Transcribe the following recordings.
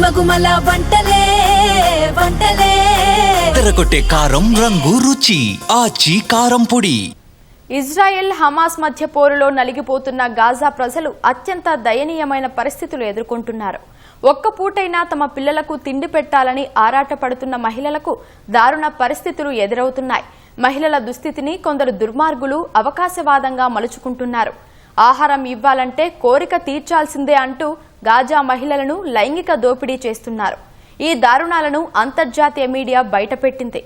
గుమగుమల వంటలే వంటలే. తెరకొట్టే కారం రంగు రుచి ఆచి కారం పొడి. ఇజ్రాయెల్ హమాస్ మధ్య పోరులో నలిగిపోతున్న గాజా ప్రజలు అత్యంత దయనీయమైన పరిస్థితులు ఎదుర్కొంటున్నారు. ఒక్క పూటైనా తమ పిల్లలకు తిండి పెట్టాలని ఆరాటపడుతున్న మహిళలకు దారుణ పరిస్థితులు ఎదురవుతున్నాయి. మహిళల దుస్థితిని కొందరు దుర్మార్గులు అవకాశవాదంగా మలుచుకుంటున్నారు. ఆహారం ఇవ్వాలంటే కోరిక తీర్చాల్సిందే అంటూ గాజా మహిళలను లైంగిక దోపిడీ చేస్తున్నారు. ఈ దారుణాలను అంతర్జాతీయ మీడియా బయటపెట్టింది.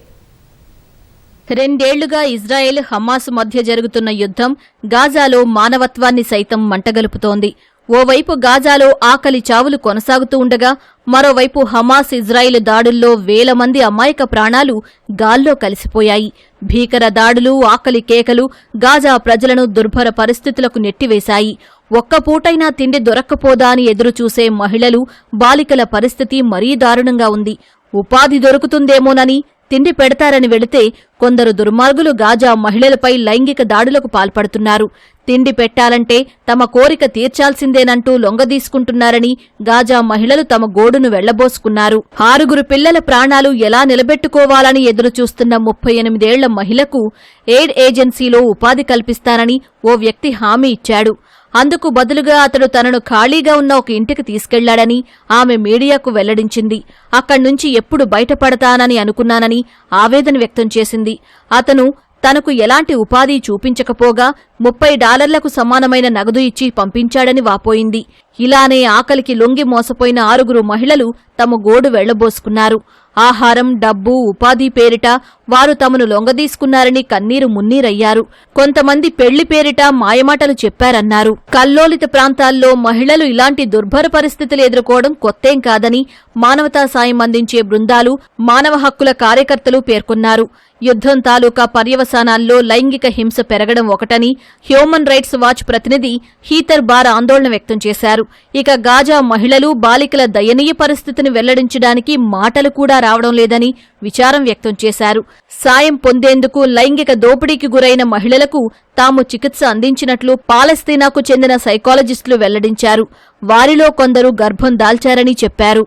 రెండేళ్ళుగా ఇజ్రాయెల్ హమాస్ మధ్య జరుగుతున్న యుద్ధం గాజాలో మానవత్వాన్ని సైతం మంటగలుపుతోంది. ఓవైపు గాజాలో ఆకలి చావులు కొనసాగుతూ ఉండగా మరోవైపు హమాస్ ఇజ్రాయిల్ దాడుల్లో వేల మంది అమాయక ప్రాణాలు గాల్లో కలిసిపోయాయి. భీకర దాడులు ఆకలి కేకలు గాజా ప్రజలను దుర్భర పరిస్థితులకు నెట్టివేశాయి. ఒక్క పూటైనా తిండి దొరక్కపోదా అని ఎదురుచూసే మహిళలు బాలికల పరిస్థితి మరీ దారుణంగా ఉంది. ఉపాధి దొరుకుతుందేమోనని తిండి పెడతారని వెళితే కొందరు దుర్మార్గులు గాజా మహిళలపై లైంగిక దాడులకు పాల్పడుతున్నారు. తిండి పెట్టాలంటే తమ కోరిక తీర్చాల్సిందేనంటూ లొంగదీసుకుంటున్నారని గాజా మహిళలు తమ గోడును వెళ్ళబోసుకున్నారు. ఆరుగురు పిల్లల ప్రాణాలు ఎలా నిలబెట్టుకోవాలని ఎదురుచూస్తున్న ముప్పై ఎనిమిదేళ్ళ మహిళకు ఎయిడ్ ఏజెన్సీలో ఉపాధి కల్పిస్తానని ఓ వ్యక్తి హామీ ఇచ్చాడు. అందుకు బదులుగా అతడు తనను ఖాళీగా ఉన్న ఒక ఇంటికి తీసుకెళ్ళాడని ఆమె మీడియాకు వెల్లడించింది. అక్కడ్నుంచి ఎప్పుడు బయటపడతానని అనుకున్నానని ఆవేదన వ్యక్తం చేసింది. అతను తనకు ఎలాంటి ఉపాధి చూపించకపోగా ముప్పై డాలర్లకు సమానమైన నగదు ఇచ్చి పంపించాడని వాపోయింది. ఇలానే ఆకలికి లొంగి మోసపోయిన ఆరుగురు మహిళలు తమ గోడు వెళ్ళబోసుకున్నారు. ఆహారం డబ్బు ఉపాధి పేరిట వారు తమను లొంగదీసుకున్నారని కన్నీరు మున్నీరయ్యారు. కొంతమంది పెళ్ళి పేరిట మాయమాటలు చెప్పారన్నారు. కల్లోలిత ప్రాంతాల్లో మహిళలు ఇలాంటి దుర్భర పరిస్థితులు ఎదుర్కోవడం కొత్తేం కాదని మానవతా సాయం అందించే బృందాలు మానవ హక్కుల కార్యకర్తలు పేర్కొన్నారు. యుద్ధం తాలూకా పర్యవసానాల్లో లైంగిక హింస పెరగడం ఒకటని హ్యూమన్ రైట్స్ వాచ్ ప్రతినిధి హీతర్ బార్ ఆందోళన వ్యక్తం చేశారు. ఇక గాజా మహిళలు బాలికల దయనీయ పరిస్థితిని వెల్లడించడానికి మాటలు కూడా రావడం లేదని విచారం వ్యక్తం చేశారు. సాయం పొందేందుకు లైంగిక దోపిడీకి గురైన మహిళలకు తాము చికిత్స అందించినట్లు పాలస్తీనాకు చెందిన సైకాలజిస్టులు వెల్లడించారు. వారిలో కొందరు గర్భం దాల్చారని చెప్పారు.